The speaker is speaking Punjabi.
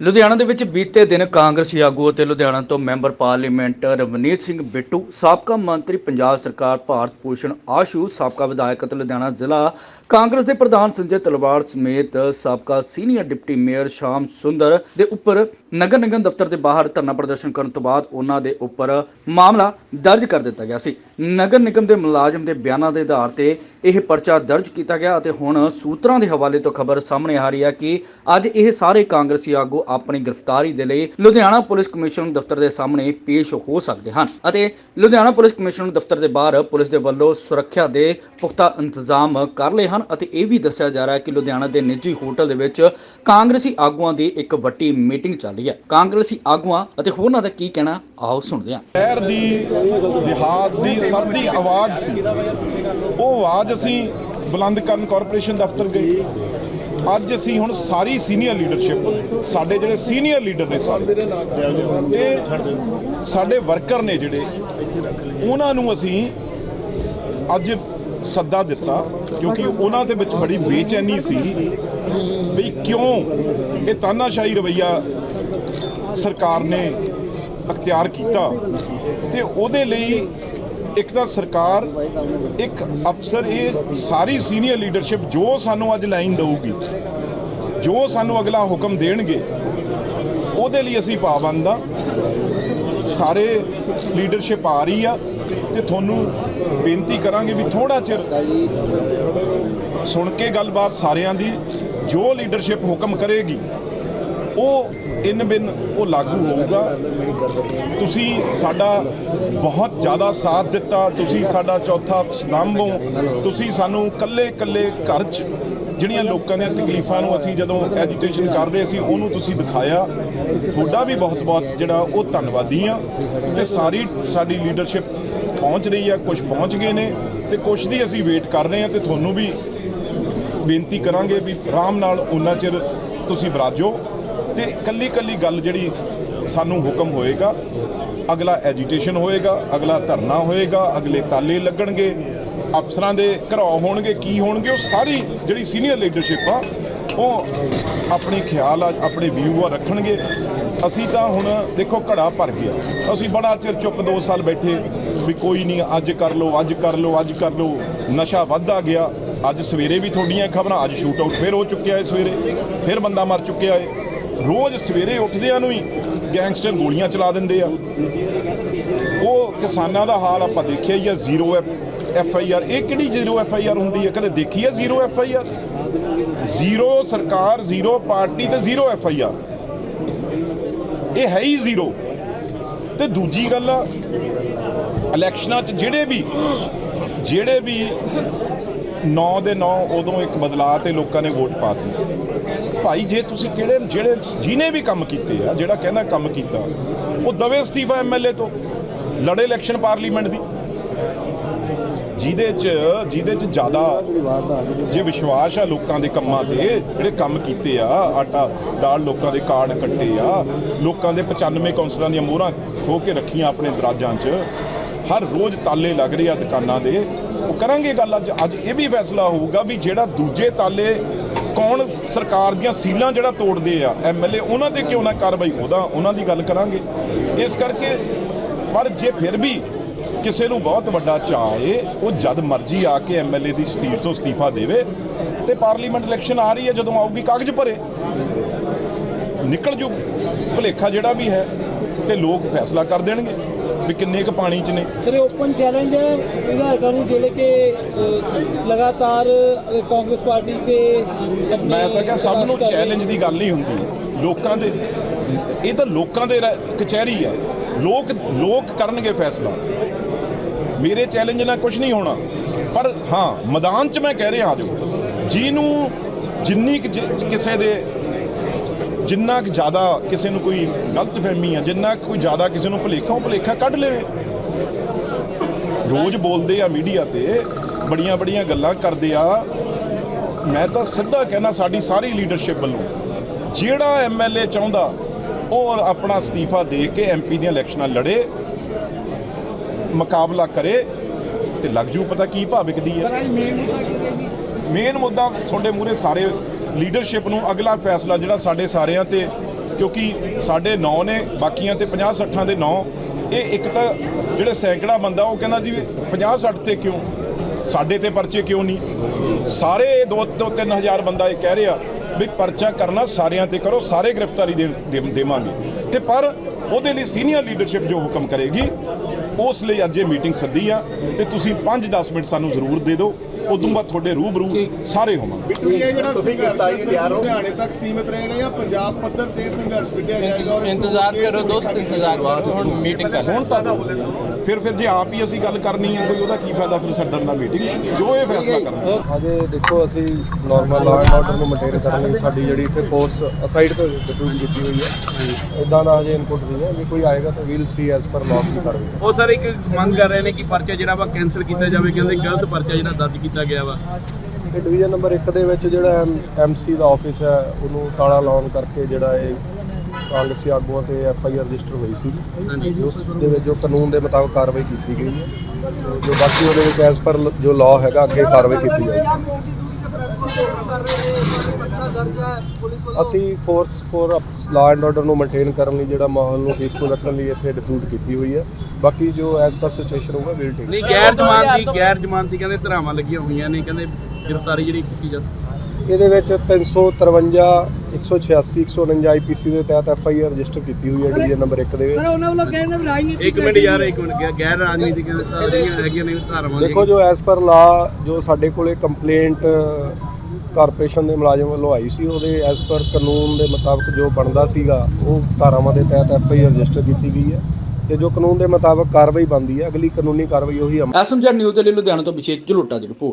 ਲੁਧਿਆਣਾ ਦੇ ਵਿੱਚ ਬੀਤੇ ਦਿਨ ਕਾਂਗਰਸੀ ਆਗੂ ਅਤੇ ਲੁਧਿਆਣਾ ਤੋਂ ਮੈਂਬਰ ਪਾਰਲੀਮੈਂਟ ਰਵਨੀਤ ਸਿੰਘ ਬਿੱਟੂ, ਸਾਬਕਾ ਮੰਤਰੀ ਪੰਜਾਬ ਸਰਕਾਰ ਭਾਰਤ ਭੂਸ਼ਣ ਆਸ਼ੂ, ਸਾਬਕਾ ਵਿਧਾਇਕ ਅਤੇ ਲੁਧਿਆਣਾ ਜ਼ਿਲ੍ਹਾ ਕਾਂਗਰਸ ਦੇ ਪ੍ਰਧਾਨ ਸੰਜੇ ਤਲਵਾਰ ਸਮੇਤ ਸਾਬਕਾ ਸੀਨੀਅਰ ਡਿਪਟੀ ਮੇਅਰ ਸ਼ਾਮ ਸੁੰਦਰ ਦੇ ਉੱਪਰ ਨਗਰ ਨਿਗਮ ਦਫ਼ਤਰ ਦੇ ਬਾਹਰ ਧਰਨਾ ਪ੍ਰਦਰਸ਼ਨ ਕਰਨ ਤੋਂ ਬਾਅਦ ਉਹਨਾਂ ਦੇ ਉੱਪਰ ਮਾਮਲਾ ਦਰਜ ਕਰ ਦਿੱਤਾ ਗਿਆ ਸੀ। ਨਗਰ ਨਿਗਮ ਦੇ ਮੁਲਾਜ਼ਮ ਦੇ ਬਿਆਨਾਂ ਦੇ ਆਧਾਰ ਤੇ ਇਹ ਪਰਚਾ ਦਰਜ ਕੀਤਾ ਗਿਆ ਅਤੇ ਹੁਣ ਸੂਤਰਾਂ ਦੇ ਹਵਾਲੇ ਤੋਂ ਖਬਰ ਸਾਹਮਣੇ ਆ ਰਹੀ ਹੈ ਕਿ ਅੱਜ ਇਹ ਸਾਰੇ ਕਾਂਗਰਸੀ ਆਗੂ ਆਪਣੀ ਗ੍ਰਿਫਤਾਰੀ ਦੇ ਲਈ ਲੁਧਿਆਣਾ ਪੁਲਿਸ ਕਮਿਸ਼ਨ ਦਫ਼ਤਰ ਦੇ ਸਾਹਮਣੇ ਪੇਸ਼ ਹੋ ਸਕਦੇ ਹਨ ਅਤੇ ਲੁਧਿਆਣਾ ਪੁਲਿਸ ਕਮਿਸ਼ਨ ਦਫ਼ਤਰ ਦੇ ਬਾਹਰ ਪੁਲਿਸ ਦੇ ਵੱਲੋਂ ਸੁਰੱਖਿਆ ਦੇ ਪੁਖਤਾ ਇੰਤਜ਼ਾਮ ਕਰ ਲਏ ਹਨ ਅਤੇ ਇਹ ਵੀ ਦੱਸਿਆ ਜਾ ਰਿਹਾ ਹੈ ਕਿ ਲੁਧਿਆਣਾ ਦੇ ਨਿੱਜੀ ਹੋਟਲ ਦੇ ਵਿੱਚ ਕਾਂਗਰਸੀ ਆਗੂਆਂ ਦੀ ਇੱਕ ਵੱਡੀ ਮੀਟਿੰਗ ਚੱਲ ਰਹੀ ਹੈ। ਕਾਂਗਰਸੀ ਆਗੂਆਂ ਅਤੇ ਹੋਰਨਾਂ ਦਾ ਕੀ ਕਹਿਣਾ, ਆਓ ਸੁਣਦੇ ਹਾਂ। ਸ਼ਹਿਰ ਦੀ ਦਿਹਾਤ ਦੀ ਸਭ ਦੀ ਆਵਾਜ਼ ਸੀ। ਉਹ ਆਵਾਜ਼ ਅਸੀਂ ਬੁਲੰਦ ਕਰਨ ਕਾਰਪੋਰੇਸ਼ਨ ਦਫ਼ਤਰ ਗਏ। ਅੱਜ ਅਸੀਂ ਹੁਣ ਸਾਰੀ ਸੀਨੀਅਰ ਲੀਡਰਸ਼ਿਪ ਸਾਡੇ ਜਿਹੜੇ ਸੀਨੀਅਰ ਲੀਡਰ ਨੇ ਸਾਰੇ, ਤੇ ਸਾਡੇ ਵਰਕਰ ਨੇ ਜਿਹੜੇ, ਉਹਨਾਂ ਨੂੰ ਅਸੀਂ ਅੱਜ ਸੱਦਾ ਦਿੱਤਾ, ਕਿਉਂਕਿ ਉਹਨਾਂ ਦੇ ਵਿੱਚ ਬੜੀ ਬੇਚੈਨੀ ਸੀ ਵੀ ਕਿਉਂ ਇਹ ਤਾਨਾਸ਼ਾਹੀ ਰਵਈਆ ਸਰਕਾਰ ਨੇ ਅਖਤਿਆਰ ਕੀਤਾ। ਤੇ ਉਹਦੇ ਲਈ ਇੱਕ ਤਾਂ ਸਰਕਾਰ, ਇੱਕ ਅਫਸਰ, ਇਹ ਸਾਰੀ ਸੀਨੀਅਰ ਲੀਡਰਸ਼ਿਪ ਜੋ ਸਾਨੂੰ ਅੱਜ ਲਾਈਨ ਦੇਊਗੀ, ਜੋ ਸਾਨੂੰ ਅਗਲਾ ਹੁਕਮ ਦੇਣਗੇ, ਉਹਦੇ ਲਈ ਅਸੀਂ ਪਾਬੰਦ ਆ। ਸਾਰੇ ਲੀਡਰਸ਼ਿਪ ਆ ਰਹੀ ਆ ਤੇ ਤੁਹਾਨੂੰ ਬੇਨਤੀ ਕਰਾਂਗੇ ਵੀ ਥੋੜਾ ਚਿਰ ਸੁਣ ਕੇ ਗੱਲਬਾਤ ਸਾਰਿਆਂ ਦੀ, ਜੋ ਲੀਡਰਸ਼ਿਪ ਹੁਕਮ ਕਰੇਗੀ ਉਹ ਇਨ ਬਿਨ ਉਹ ਲਾਗੂ ਹੋਊਗਾ। ਤੁਸੀਂ ਸਾਡਾ ਬਹੁਤ ਜ਼ਿਆਦਾ ਸਾਥ ਦਿੱਤਾ, ਤੁਸੀਂ ਸਾਡਾ ਚੌਥਾ ਸਤੰਭ ਹੋ, ਤੁਸੀਂ ਸਾਨੂੰ ਕੱਲੇ ਕੱਲੇ ਘਰ 'ਚ ਜਿਹੜੀਆਂ ਲੋਕਾਂ ਦੀਆਂ ਤਕਲੀਫਾਂ ਨੂੰ ਅਸੀਂ ਜਦੋਂ ਐਜੀਟੇਸ਼ਨ ਕਰ ਰਹੇ ਸੀ, ਉਹਨੂੰ ਤੁਸੀਂ ਦਿਖਾਇਆ। ਤੁਹਾਡਾ ਵੀ ਬਹੁਤ ਬਹੁਤ ਜਿਹੜਾ ਉਹ ਧੰਨਵਾਦੀ ਆ ਤੇ ਸਾਰੀ ਸਾਡੀ ਲੀਡਰਸ਼ਿਪ ਪਹੁੰਚ ਰਹੀ ਆ ਕੁਝ ਪਹੁੰਚ ਗਏ ਨੇ ਤੇ ਕੁਝ ਦੀ ਅਸੀਂ ਵੇਟ ਕਰ ਰਹੇ ਆ ਤੇ ਤੁਹਾਨੂੰ ਵੀ ਬੇਨਤੀ ਕਰਾਂਗੇ ਵੀ ਆਰਾਮ ਨਾਲ ਉਹਨਾਂ ਚਿਰ ਤੁਸੀਂ ਬਰਾਜੋ। ਤੇ ਕੱਲੀ ਕੱਲੀ ਗੱਲ ਜਿਹੜੀ ਸਾਨੂੰ ਹੁਕਮ ਹੋਏਗਾ, ਅਗਲਾ ਐਜੀਟੇਸ਼ਨ ਹੋਏਗਾ, ਅਗਲਾ ਧਰਨਾ ਹੋਏਗਾ, ਅਗਲੇ ਤਾਲੇ ਲੱਗਣਗੇ, ਅਫਸਰਾਂ ਦੇ ਘਰਾਓ ਹੋਣਗੇ, ਕੀ ਹੋਣਗੇ, ਉਹ ਸਾਰੀ ਜਿਹੜੀ ਸੀਨੀਅਰ ਲੀਡਰਸ਼ਿਪ ਆ, ਉਹ ਆਪਣੀ ਖਿਆਲ ਆ, ਆਪਣੇ ਵਿਊ ਆ ਰੱਖਣਗੇ। ਅਸੀਂ ਤਾਂ ਹੁਣ ਦੇਖੋ ਘੜਾ ਭਰ ਗਿਆ ਅਸੀਂ ਬੜਾ ਚਿਰ ਚੁੱਪ 2 ਸਾਲ ਬੈਠੇ ਵੀ ਕੋਈ ਨਹੀਂ, ਅੱਜ ਕਰ ਲਓ, ਅੱਜ ਕਰ ਲਓ, ਅੱਜ ਕਰ ਲਓ। ਨਸ਼ਾ ਵੱਧਦਾ ਗਿਆ। ਅੱਜ ਸਵੇਰੇ ਵੀ ਤੁਹਾਡੀਆਂ ਖਬਰਾਂ, ਅੱਜ ਸ਼ੂਟ ਆਊਟ ਫਿਰ ਹੋ ਚੁੱਕਿਆ ਹੈ ਸਵੇਰੇ। ਫਿਰ ਬੰਦਾ ਮਰ ਚੁੱਕਿਆ ਹੈ ਰੋਜ਼ ਸਵੇਰੇ ਉੱਠਦਿਆਂ ਨੂੰ ਹੀ ਗੈਂਗਸਟਰ ਗੋਲੀਆਂ ਚਲਾ ਦਿੰਦੇ ਆ। ਉਹ ਕਿਸਾਨਾਂ ਦਾ ਹਾਲ ਆਪਾਂ ਦੇਖਿਆ ਹੀ ਆ, ਜ਼ੀਰੋ ਐਫ ਆਈ ਆਰ ਇਹ ਕਿਹੜੀ ਜ਼ੀਰੋ ਐਫ ਆਈ ਆਰ ਹੁੰਦੀ ਹੈ? ਕਦੇ ਦੇਖੀ ਹੈ zero F I R zero ਸਰਕਾਰ, ਜ਼ੀਰੋ ਪਾਰਟੀ ਤੇ ਜ਼ੀਰੋ ਐਫ ਆਈ ਆਰ ਇਹ ਹੈ ਹੀ ਜ਼ੀਰੋ। ਤੇ ਦੂਜੀ ਗੱਲ ਆ, ਇਲੈਕਸ਼ਨਾਂ 'ਚ ਜਿਹੜੇ ਵੀ ਜਿਹੜੇ ਵੀ 9 ਦੇ 9 ਉਦੋਂ ਇੱਕ ਬਦਲਾਅ ਤੇ ਲੋਕਾਂ ਨੇ ਵੋਟ ਪਾਤੀ ਭਾਈ, ਜੇ ਤੁਸੀਂ ਕਿਹੜੇ ਜਿਹੜੇ ਜਿਹਨੇ ਵੀ ਕੰਮ ਕੀਤੇ ਆ, ਜਿਹੜਾ ਕਹਿੰਦਾ ਕੰਮ ਕੀਤਾ, ਉਹ ਦਵੇ ਅਸਤੀਫਾ ਐਮਐਲਏ ਤੋਂ, ਲੜੇ ਇਲੈਕਸ਼ਨ ਪਾਰਲੀਮੈਂਟ ਦੀ। ਜਿਹਦੇ 'ਚ ਜਿਹਦੇ 'ਚ ਜ਼ਿਆਦਾ ਜੇ ਵਿਸ਼ਵਾਸ ਆ ਲੋਕਾਂ ਦੇ ਕੰਮਾਂ ਤੇ, ਜਿਹੜੇ ਕੰਮ ਕੀਤੇ ਆ, ਆਟਾ ਦਾਲ ਲੋਕਾਂ ਦੇ ਕਾਰਡ ਕੱਟੇ ਆ, ਲੋਕਾਂ ਦੇ 95 ਕੌਂਸਲਰਾਂ ਦੀਆਂ ਮੋਹਰਾਂ ਖੋ ਕੇ ਰੱਖੀਆਂ ਆਪਣੇ ਦਰਾਜਾਂ 'ਚ, ਹਰ ਰੋਜ਼ ਤਾਲੇ ਲੱਗ ਰਹੇ ਆ ਦੁਕਾਨਾਂ ਦੇ, ਉਹ ਕਰਾਂਗੇ ਗੱਲ ਅੱਜ। ਅੱਜ ਇਹ ਵੀ ਫੈਸਲਾ ਹੋਊਗਾ ਵੀ ਜਿਹੜਾ ਦੂਜੇ ਤਾਲੇ ਕੌਣ ਸਰਕਾਰ ਦੀਆਂ ਸੀਲਾਂ ਜਿਹੜਾ ਤੋੜਦੇ ਆ ਐਮਐਲਏ ਉਹਨਾਂ ਤੇ ਕਿਉਂ ਨਾ ਕਾਰਵਾਈ? ਹੋਦਾ ਉਹਨਾਂ ਦੀ ਗੱਲ ਕਰਾਂਗੇ। ਇਸ ਕਰਕੇ, ਪਰ ਜੇ ਫਿਰ ਵੀ ਕਿਸੇ ਨੂੰ ਬਹੁਤ ਵੱਡਾ ਚਾਅ ਏ, ਉਹ ਜਦ ਮਰਜ਼ੀ ਆ ਕੇ ਐਮਐਲਏ ਦੀ ਸਥੀਰ ਤੋਂ ਅਸਤੀਫਾ ਦੇਵੇ ਤੇ ਪਾਰਲੀਮੈਂਟ ਇਲੈਕਸ਼ਨ ਆ ਰਹੀ ਹੈ, ਜਦੋਂ ਆਊਗੀ ਕਾਗਜ਼ ਭਰੇ। ਨਿਕਲ ਜੂ। ਭੁਲੇਖਾ ਜਿਹੜਾ ਵੀ ਹੈ ਤੇ ਲੋਕ ਫੈਸਲਾ ਕਰ ਦੇਣਗੇ। ਵੀ ਕਿੰਨੇ ਕੁ ਪਾਣੀ 'ਚ ਨੇ? ਸਰ ਓਪਨ ਚੈਲੰਜ ਹੈ। ਵਿਧਾਇਕਾਂ ਨੂੰ ਜਿਹੜੇ ਕਿ ਅ, ਲਗਾਤਾਰ ਅ, ਕਾਂਗਰਸ ਪਾਰਟੀ ਤੇ ਆਪਣੇ ਮੈਂ ਤਾਂ ਕਿਹਾ ਸਭ ਨੂੰ ਰਹੇ ਚੈਲੰਜ ਦੀ ਗੱਲ ਨਹੀਂ ਹੁੰਦੀ ਲੋਕਾਂ ਦੇ ਇਹ ਤਾਂ ਲੋਕਾਂ ਦੇ ਰ- ਕਚਹਿਰੀ ਆ ਲੋਕ ਲੋਕ ਕਰਨਗੇ ਫੈਸਲਾ। ਮੇਰੇ ਚੈਲੰਜ ਨਾਲ ਕੁਝ ਨਹੀਂ ਹੋਣਾ। ਪਰ ਹਾਂ ਮੈਦਾਨ 'ਚ ਮੈਂ ਕਹਿ ਰਿਹਾ ਆ ਜਾਓ ਜਿਹਨੂੰ ਜਿੰਨੀ ਕੁ ਜ- ਕਿਸੇ ਦੇ ਜਿੰਨਾ ਕੁ ਜ਼ਿਆਦਾ ਕਿਸੇ ਨੂੰ ਕੋਈ ਗਲਤ ਫਹਿਮੀ ਆ ਜਿੰਨਾ ਕੋਈ ਜ਼ਿਆਦਾ ਕਿਸੇ ਨੂੰ ਭੁਲੇਖਾ ਉਹ ਭੁਲੇਖਾ ਕੱਢ ਲਵੇ। ਰੋਜ਼ ਬੋਲਦੇ ਆ ਮੀਡੀਆ ਤੇ ਬੜੀਆਂ ਬੜੀਆਂ ਗੱਲਾਂ ਕਰਦੇ ਆ। ਮੈਂ ਤਾਂ ਸਿੱਧਾ ਕਹਿਣਾ ਸਾਡੀ ਸਾਰੀ ਲੀਡਰਸ਼ਿਪ ਵੱਲੋਂ ਜਿਹੜਾ ਐਮਐਲਏ ਚਾਹੁੰਦਾ ਉਹ ਆਪਣਾ ਅਸਤੀਫਾ ਦੇ ਕੇ ਐਮਪੀ ਦੀਆਂ ਇਲੈਕਸ਼ਨਾਂ ਲੜੇ ਮੁਕਾਬਲਾ ਕਰੇ ਤੇ ਲੱਗ ਜੂ ਪਤਾ ਕੀ ਭਾਅ ਵਿਕਦੀ ਹੈ ਮੇਨ ਮੁੱਦਾ ਤੁਹਾਡੇ ਮੂਹਰੇ ਸਾਰੇ ਲੀਡਰਸ਼ਿਪ ਨੂੰ ਅਗਲਾ ਫੈਸਲਾ ਜਿਹੜਾ ਸਾਡੇ ਸਾਰਿਆਂ ਤੇ, ਕਿਉਂਕਿ ਸਾਡੇ 9 ਨੇ, ਬਾਕੀਆਂ ਤੇ 50 60 ਦੇ 9 ਇਹ ਇੱਕ ਤਾਂ ਜਿਹੜੇ ਸੈਂਕੜਾ ਬੰਦਾ, ਉਹ ਕਹਿੰਦਾ ਜੀ 50 60 ਤੇ ਕਿਉਂ? ਸਾਡੇ ਤੇ ਪਰਚੇ ਕਿਉਂ ਨਹੀਂ? ਸਾਰੇ 2 ਤੋਂ 3000 ਬੰਦਾ ਇਹ ਕਹਿ ਰਿਹਾ ਵੀ ਪਰਚਾ ਕਰਨਾ ਸਾਰਿਆਂ ਤੇ ਕਰੋ, ਸਾਰੇ ਗ੍ਰਿਫਤਾਰੀ ਦੇ, ਦੇ- ਦੇਵਾਂਗੇ। ਤੇ ਪਰ ਉਹਦੇ ਲਈ ਸੀਨੀਅਰ ਲੀਡਰਸ਼ਿਪ ਜੋ ਹੁਕਮ ਕਰੇਗੀ, ਉਸ ਲਈ ਅੱਜ ਇਹ ਮੀਟਿੰਗ ਸੱਦੀ ਆ, ਤੇ ਤੁਸੀਂ 5-10 ਮਿੰਟ ਸਾਨੂੰ ਜ਼ਰੂਰ ਦੇ ਦਿਓ। ਉਦੋਂ ਬਾਅਦ ਤੁਹਾਡੇ ਰੂਬਰੂ ਸਾਰੇ ਹੋਵਾਂਗੇ ਇਹ ਜਿਹੜਾ ਸੰਘਰਸ਼ ਲੁਧਿਆਣੇ ਤੱਕ ਸੀਮਿਤ ਰਹੇਗਾ ਜਾਂ ਪੰਜਾਬ ਪੱਧਰ ਤੇ ਸੰਘਰਸ਼ ਵਿੱਢਿਆ ਜਾਏਗਾ ਔਰ ਇੰਤਜ਼ਾਰ ਕਰੋ ਦੋਸਤ ਇੰਤਜ਼ਾਰ ਕਰੋ। ਹੁਣ ਮੀਟਿੰਗ ਕਰ ਹੁਣ ਤਾਂ ਫਿਰ ਫਿਰ ਜੇ ਆਪ ਹੀ ਅਸੀਂ ਗੱਲ ਕਰਨੀ ਹੈ ਕੋਈ ਉਹਦਾ ਕੀ ਫਾਇਦਾ ਫਿਰ ਸੱਦਣ ਦਾ ਮੀਟਿੰਗ ਜੋ ਇਹ ਫੈਸਲਾ ਕਰਨਾ। ਅਜੇ ਦੇਖੋ ਅਸੀਂ ਨਾਰਮਲ ਲਾਅ ਐਂਡ ਆਰਡਰ ਨੂੰ ਮੇਨਟੇਨ ਕਰਨ ਲਈ ਸਾਡੀ ਜਿਹੜੀ ਇੱਥੇ ਫੋਰਸ ਅਸਾਈਡ ਤੋਂ ਡਿਪਲੋਇਡ ਕੀਤੀ ਹੋਈ ਹੈ। ਇਦਾਂ ਦਾ ਅਜੇ ਇਨਪੁਟ ਨਹੀਂ ਹੈ। ਜੇ ਕੋਈ ਆਏਗਾ ਤਾਂ we'll see as per law ਕੀ ਕਰਵੇ ਉਹ ਸਰ ਇੱਕ ਮੰਗ ਕਰ ਰਹੇ ਨੇ ਕਿ ਪਰਚਾ ਜਿਹੜਾ ਵਾ ਕੈਂਸਲ ਕੀਤਾ ਜਾਵੇ ਕਹਿੰਦੇ ਗਲਤ ਪਰਚਾ ਜਿਹੜਾ ਦਰਜ ਕੀਤਾ ਗਿਆ ਵਾ। ਤੇ ਡਿਵੀਜ਼ਨ ਨੰਬਰ 1 ਦੇ ਵਿੱਚ ਜਿਹੜਾ ਐਮਸੀ ਦਾ ਆਫਿਸ ਹੈ ਉਹਨੂੰ ਤਾਲਾ ਲਾਉਣ ਕਰਕੇ ਜਿਹੜਾ ਇਹ ਕਾਂਗਰਸੀ ਆਗੂਆਂ ਤੇ ਐਫ ਆਈ ਆਰ ਰਜਿਸਟਰ ਹੋਈ ਸੀ। ਉਸ ਦੇ ਵਿੱਚ ਜੋ ਕਾਨੂੰਨ ਦੇ ਮੁਤਾਬਕ ਕਾਰਵਾਈ ਕੀਤੀ ਗਈ ਹੈ। ਜੋ ਬਾਕੀ ਉਹਦੇ ਵਿੱਚ ਐਸ ਪਰ ਜੋ ਲਾਅ ਹੈਗਾ ਅੱਗੇ ਕਾਰਵਾਈ ਕੀਤੀ ਜਾਏਗੀ। ਅਸੀਂ force for law and order ਨੂੰ ਮੇਨਟੇਨ ਕਰਨ ਲਈ ਜਿਹੜਾ ਮਾਹੌਲ ਨੂੰ ਪੀਸਫੁਲ ਰੱਖਣ ਲਈ ਇੱਥੇ ਡਿਪਲੋਇਡ ਕੀਤੀ ਹੋਈ ਹੈ। ਬਾਕੀ ਜੋ ਐਸ ਪਰ ਸਿਚੁਏਸ਼ਨ ਹੋਊਗਾ ਵਿਲ ਟੇਕ ਨਹੀਂ ਗੈਰ ਜ਼ਮਾਨਤੀ ਗੈਰ ਜ਼ਮਾਨਤੀ ਕਹਿੰਦੇ ਧਰਾਵਾਂ ਲੱਗੀਆਂ ਹੋਈਆਂ ਨੇ ਕਹਿੰਦੇ ਗ੍ਰਿਫਤਾਰੀ ਜਿਹੜੀ ਕੀਤੀ ਜਾ ਇਹਦੇ ਵਿੱਚ 353 186 149 ਆਈਪੀਸੀ ਦੇ ਤਹਿਤ ਐਫ ਆਈ ਆਰ ਰਜਿਸਟਰ ਕੀਤੀ ਹੋਈ ਹੈ ਡਿਵੀਜ਼ਨ ਨੰਬਰ 1 ਦੇ ਵਿੱਚ। ਉਹਨਾਂ ਵੱਲੋਂ ਕਹਿੰਦੇ ਵੀ ਰਾਜਨੀਤੀ ਇੱਕ ਮਿੰਟ ਯਾਰ ਇੱਕ ਮਿੰਟ। ਗੈਰ- ਗੈਰ ਰਾਜਨੀਤਿਕ ਜਿਹੜੀਆਂ ਹੈਗੀਆਂ ਨੇ ਧਾਰਾਵਾਂ ਦੇਖੋ ਜੋ ਐਸ ਪਰ ਲਾ ਜੋ ਸਾਡੇ ਕੋਲੇ ਕੰਪਲੇਂਟ ਕਾਰਪੋਰੇਸ਼ਨ ਦੇ ਮੁਲਾਜ਼ਮ ਵੱਲੋਂ ਆਈ ਸੀ ਉਹਦੇ ਐਸ ਪਰ ਕਾਨੂੰਨ ਦੇ ਮੁਤਾਬਕ ਜੋ ਬਣਦਾ ਸੀਗਾ ਉਹ ਧਾਰਾਵਾਂ ਦੇ ਤਹਿਤ ਐਫ ਆਈ ਆਰ ਰਜਿਸਟਰ ਕੀਤੀ ਗਈ ਹੈ। ਤੇ ਜੋ ਕਾਨੂੰਨ ਦੇ ਮੁਤਾਬਕ ਕਾਰਵਾਈ ਬਣਦੀ ਹੈ ਅਗਲੀ ਕਾਨੂੰਨੀ ਕਾਰਵਾਈ ਉਹੀ ਅਮਲ ਐਸਐਮਜੀ ਨਿਊਜ਼ ਦੇ ਲਈ ਲੁਧਿਆਣਾ ਤੋਂ ਵਿਸ਼ੇਸ਼ ਜਲੋਟਾ ਦੀ ਰਿਪੋਰਟ।